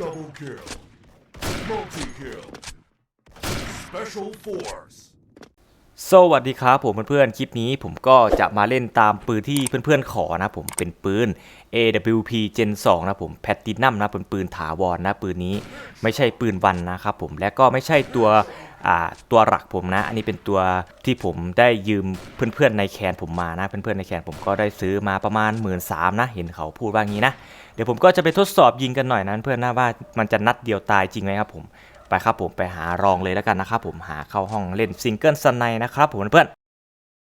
Double kill. Multi kill. Special force. สวัสดีครับผมเพื่อนๆ คลิปนี้ผมก็จะมาเล่นตามปืนที่เพื่อนๆขอนะผมเป็นปืน AWP Gen 2 นะผมแพตตินัมนะเป็นปืนถาวรนะปืนนี้ไม่ใช่ปืนวันนะครับผมและก็ไม่ใช่ตัว ตัวหลักผมนะ อันนี้เป็นตัวที่ผมได้ยืมเพื่อนๆในแคนผมมานะ เพื่อนๆในแคนผมก็ได้ซื้อมาประมาณ 1 3ื่นนะ เห็นเขาพูดว่างี้นะ เดี๋ยวผมก็จะไปทดสอบยิงกันหน่อยนะเพื่อนนะว่ามันจะนัดเดียวตายจริงไหมครับผม ไปครับผมไปหารองเลยแล้วกันนะครับผมหาเข้าห้องเล่นซิงเกิลสไนนะครับผมเพื่อน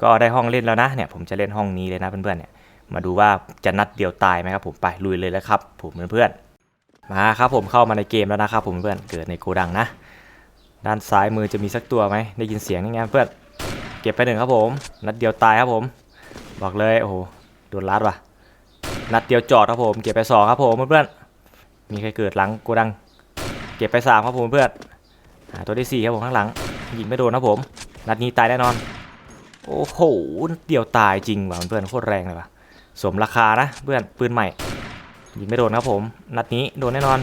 ก็ได้ห้องเล่นแล้วนะเนี่ยผมจะเล่นห้องนี้เลยนะเพื่อนๆเนี่ยมาดูว่าจะนัดเดียวตายไหมครับผมไปลุยเลยแล้วครับผมเพื่อนๆมาครับผมเข้ามาในเกมแล้วนะครับผมเพื่อนเกิดในโกดังนะ ด้านซ้ายมือจะมีสักตัวไหมได้ยินเสียงนี่ไงเพื่อนเก็บไปหนึ่งครับผม นัดเดียวตายครับผม บอกเลยโอ้โหโดนลัดว่ะ นัดเดียวจอดครับผม เก็บไปสองครับผมเพื่อนมีใครเกิดหลังโกดัง เก็บไปสามครับผมเพื่อนหาตัวที่สี่ครับผมข้างหลังยิงไม่โดนครับผม นัดนี้ตายแน่นอน โอ้โหนัดเดียวตายจริงว่ะเพื่อนโคตรแรงเลยว่ะสมราคานะเพื่อนปืนใหม่ยิงไม่โดนครับผม นัดนี้โดนแน่นอน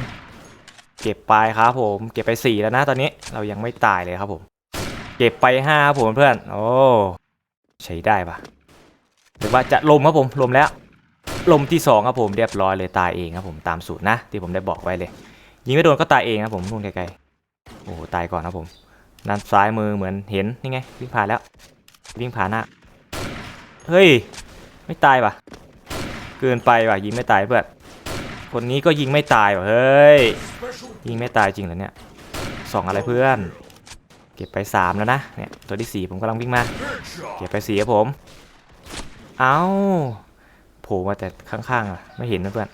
เก็บไปครับผม เก็บไปสี่แล้วนะตอนนี้เรายังไม่ตายเลยครับผม เก็บไปห้าครับผมเพื่อน โอ้ ใช้ได้ปะหรือว่าจะลมครับผมลมแล้ว ลมที่สองครับผมเรียบร้อยเลยตายเองครับผมตามสูตรนะ ที่ผมได้บอกไว้เลย ยิงไม่โดนก็ตายเองครับผมนู่นไกลๆโอ้ตายก่อนครับผมด้านซ้ายมือเหมือนเห็นนี่ไงวิ่งผ่านแล้ววิ่งผ่านหน้าเฮ้ย ไม่ตายว่ะเกินไปว่ะยิงไม่ตายเพื่อนคนนี้ก็ยิงไม่ตายว่ะเฮ้ย ยิงไม่ตายจริงเหรอเนี่ยสองอะไรเพื่อน เก็บไปสามแล้วนะเนี่ยตัวที่สี่ผมกำลังวิ่งมา เก็บไปสี่ครับผม เอ้าโผล่มาแต่ข้างๆอะไม่เห็นนะเพื่อน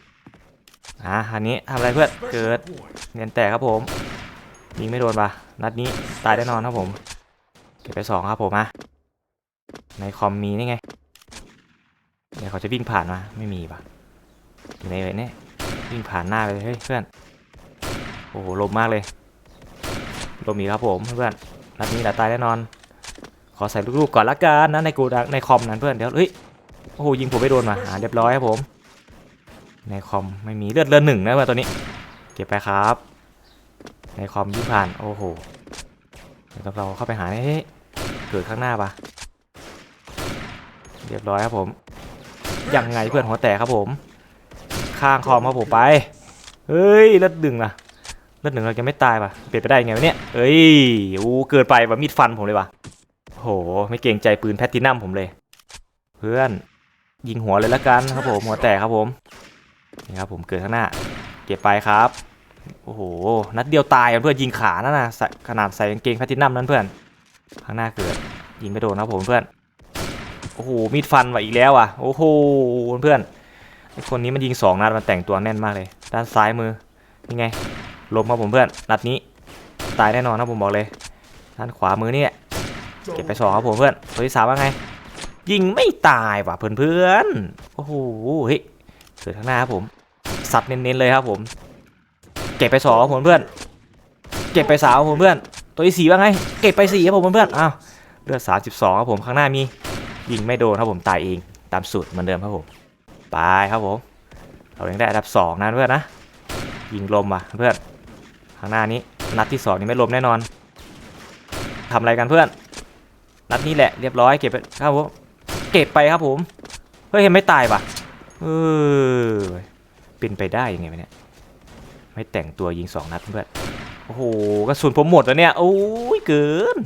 อะอันนี้ทำอะไรเพื่อนเกิดเนียนแตกครับผมยิงไม่โดนปะนัดนี้ตายแน่นอนครับผม เก็บไปสองครับผมอะในคอมมีนี่ไงเดี๋ยวเขาจะวิ่งผ่านมาไม่มีปะอยู่ในเลยเนี่ยวิ่งผ่านหน้าไปเลยเฮ้ยเพื่อน โอ้โหลมมากเลยลมอีกครับผมเพื่อนนัดนี้แหละตายแน่นอน ขอใส่ลูกๆก่อนละกันนะในกูดังในคอมนั้นเพื่อนเดี๋ยวเฮ้ยโอ้โหยิงผมไม่โดนมาอ่าเรียบร้อยครับผม ในคอมไม่มีเลือดเลือดหนึ่งนะเพื่อนตัวนี้ เก็บไปครับ ในคอมยิ่งผ่านโอ้โหเดี๋ยวเราเข้าไปหาเฮ้ยเกิดข้างหน้าปะเรียบร้อยครับผมยังไงเพื่อนหัวแตกครับผม ข้างคอมครับผมไป เฮ้ยเลือดดึงนะ เลือดหนึ่งเราจะไม่ตายป่ะเป็นไปได้ไงวะเนี่ยเอ้ยอู้เกินไปว่ะมีดฟันผมเลยว่ะโหไม่เกรงใจปืนแพตตินัมผมเลย เพื่อนยิงหัวเลยละกันครับผมหัวแตกครับผมนี่ครับผมเกิดข้างหน้า เก็บไปครับโอ้โหนัดเดียวตายเพื่อนยิงขานั่นนะขนาดใส่กางเกงแพตตินัมนั้นเพื่อน ข้างหน้าเกิดยิงไม่โดนครับผมเพื่อนโอ้โหมีดฟันว่ะอีกแล้วอะโอ้โหเพื่อนไอคนนี้มันยิงสองนัดมันแต่งตัวแน่นมากเลย ด้านซ้ายมือนี่ไง ลมครับผมเพื่อนนัดนี้ตายแน่นอนครับผมบอกเลยด้านขวามือนี่แหละเก็บไปสองครับผมเพื่อนตัวที่สามว่าไง ยิงไม่ตายว่ะเพื่อนเพื่อนโอ้โหเฮ้ยเกิดข้างหน้าครับผมสัตว์เน้นๆเลยครับผม เก็บไปสองครับผมเพื่อน เก็บไปสามครับผมเพื่อน ตัวที่สี่ว่าไง เก็บไปสี่ครับผมเพื่อนอ้าวเลือดสามสิบสองครับผมข้างหน้ามี ยิงไม่โดนครับผมตายเองตามสูตรเหมือนเดิมครับผมไปครับผมเรายังได้อันดับสองนะเพื่อนนะยิงลมอะเพื่อน ข้างหน้านี้ นัดที่สองนี่ไม่ลมแน่นอนทำอะไรกันเพื่อน นัดนี้แหละเรียบร้อยเก็บไปครับผมเก็บไปครับผมเฮ้ยยังไม่ตายปะเออเป็นไปได้ยังไงเนี่ยไม่แต่งตัวยิงสองนัดเพื่อนโอ้โหกระสุนผมหมดแล้วเนี่ยโอ้ยเกิน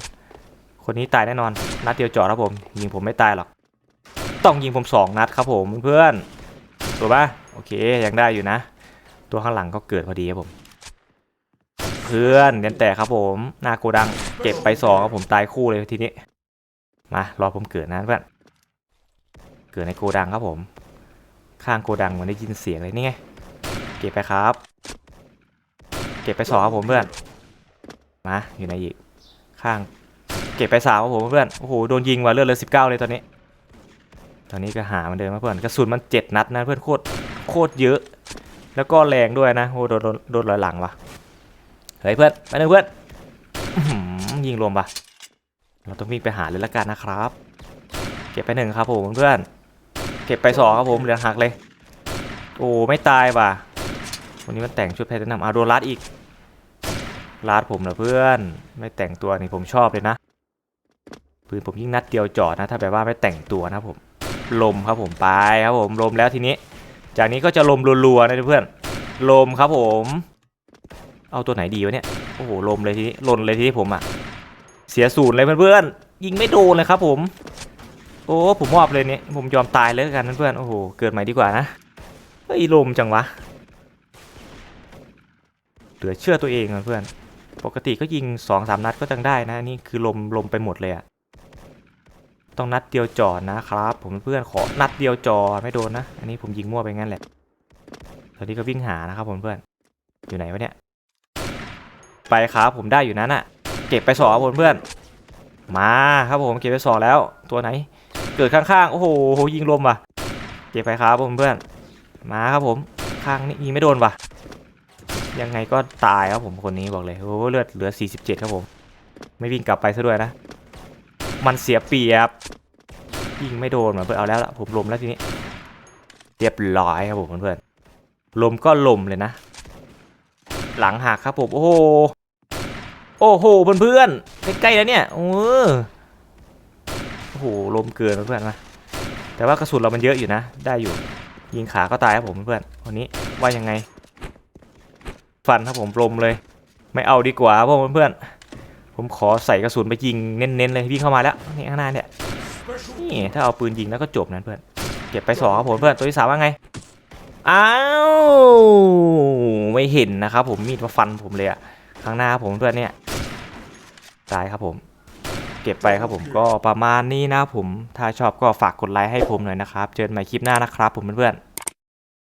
คนนี้ตายแน่นอน นัดเดียวจอดครับผม ยิงผมไม่ตายหรอกต้องยิงผมสองนัดครับผมเพื่อนตัวปะโอเคยังได้อยู่นะ ตัวข้างหลังก็เกิดพอดีครับผม เพื่อนเนียนแต่ครับผมหน้าโกดังเก็บไปสองครับผมตายคู่เลยทีนี้มารอผมเกิดนะเพื่อนเกิดในโกดังครับผม ข้างโกดังเหมันได้ยินเสียงเลยนี่ไงเก็บไปครับ เก็บไปสองครับผมเพื่อนมาอยู่ในอีกข้างเก็บไปสามครับผมเพื่อนโอ้โหโดนยิงว่ะเลือดเลยสิบเก้าเลยตอนนี้ ตอนนี้ก็หามันเดินมนะเพื่อนกระสุนมันเจ็ดนัดนะเพื่อนโคตรโคตรเยอะ แล้วก็แรงด้วยนะโอ้โดนโดนโดนลอยหลังว่ะ เฮ้ยเพื่อนไปหนึ่งเพื่อนยิงรวมปะเราต้องวิ่งไปหาเลยละกันนะครับ เก็บไปหนึ่งครับผมเพื่อนเก็บไปสองครับผมเหลือหักเลย โอ้ไม่ตายว่ะวันนี้มันแต่งชุดแพทย์นำอาโดนรัดอีกรัดผมเหรอเพื่อน ไม่แต่งตัวนี่ผมชอบเลยนะปืนผมยิ่งนัดเดียวจอดนะ ถ้าแบบว่าไม่แต่งตัวนะผมลมครับผมไปครับผมลมแล้วทีนี้ จากนี้ก็จะลมรัวๆนะเพื่อนลมครับผม เอาตัวไหนดีวะเนี่ย โอ้โห ลมเลยทีนี้ลนเลยทีนี้ผมอะเสียศูนย์เลยเพื่อนๆ ยิงไม่โดนเลยครับผม โอ้ ผมมอบเลยเนี่ย ผมยอมตายเลยกันเพื่อนๆ โอ้โห เกิดใหม่ดีกว่านะ เฮ้ย ลมจังวะ เหลือเชื่อตัวเองเพื่อน ปกติก็ยิงสองสามนัดก็จังได้นะ นี่คือลมลมไปหมดเลยอะต้องนัดเดียวจอดนะครับ ผมเพื่อนขอนัดเดียวจอดไม่โดนนะ อันนี้ผมยิงมั่วไปงั้นแหละ ตอนนี้ก็วิ่งหานะครับผมเพื่อน อยู่ไหนวะเนี่ย ไปครับผมได้อยู่นั้นอะเก็บไปสองครับผมเพื่อนมาครับผมเก็บไปสองแล้วตัวไหน เกิดข้างๆโอ้โหยิงลมว่ะเก็บไปครับผมเพื่อนมาครับผมข้างนี้ยิงไม่โดนว่ะ ยังไงก็ตายครับผมคนนี้บอกเลยโอ้เลือดเหลือ 47 ครับผม ไม่วิ่งกลับไปซะด้วยนะ มันเสียเปรียบยิงไม่โดนเหมือนเพื่อนเอาแล้วละผมลมแล้วทีนี้เรียบร้อยครับผมเพื่อนลมก็ลมเลยนะ หลังหักครับผมโอ้โหโอ้โหเพื่อนๆใกล้ๆแล้วเนี่ยโอ้โอ้โหลมเกินเพื่อนๆมาแต่ว่ากระสุนเรามันเยอะอยู่นะ ได้อยู่ ยิงขาก็ตายครับผมเพื่อนๆวันนี้ว่ายังไง ฟันครับผมลมเลย ไม่เอาดีกว่าครับผมเพื่อนๆผมขอใส่กระสุนไปยิงเน้นๆเลยวิ่งเข้ามาแล้วนี่ข้างหน้าเนี่ยนี่ถ้าเอาปืนยิงแล้วก็จบนะเพื่อนเก็บไปสองครับผมเพื่อนตัวที่สามว่าไงอ้าว ไม่เห็นนะครับผมมีดมาฟันผมเลยอะข้างหน้าผมเพื่อนเนี่ยตายครับผม เก็บไปครับผมก็ประมาณนี้นะครับผมถ้าชอบก็ฝากกดไลค์ให้ผมหน่อยนะครับ เจอกันใหม่คลิปหน้านะครับผมเพื่อนๆ